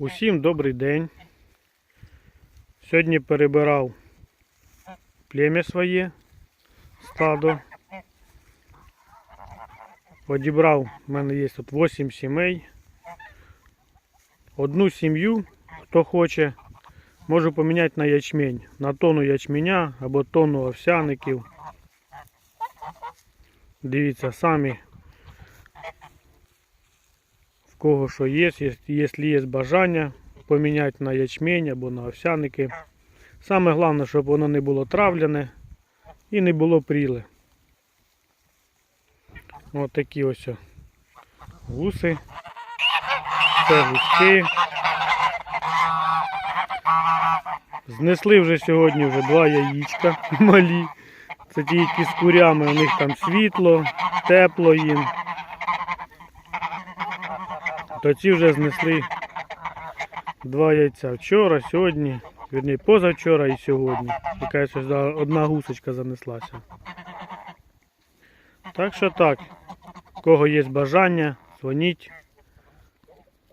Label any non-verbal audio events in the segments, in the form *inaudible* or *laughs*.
Усім добрий день. Сьогодні перебирав плем'я своє стадо. Одібрав, в мене є тут 8 сімей. Одну сім'ю, хто хоче, можу поміняти на ячмень. На тонну ячменя або тонну овсяників. Дивіться самі кого що є, якщо є бажання поміняти на ячмень або на овсяники. Саме головне, щоб воно не було травляне і не було пріле. Ось такі ось гуси. Це гуски. Знесли вже сьогодні вже два яєчка *laughs* малі. Це ті, які з курями, у них там світло, тепло їм. То ці вже знесли два яйця. Вчора, сьогодні, вірні, позавчора і сьогодні. Якась одна гусочка занеслася. Так що так, у кого є бажання, дзвоніть.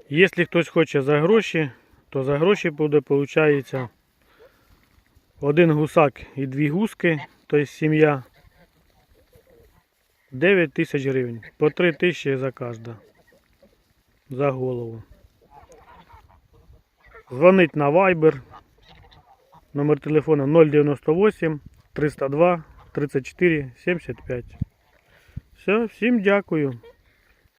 Якщо хтось хоче за гроші, то за гроші буде, виходить, один гусак і дві гуски, тобто сім'я. 9 тисяч гривень. По 3 тисячі за кожна. За голову. Дзвонить на Viber. Номер телефону 098 302 34 75. Все, всім дякую.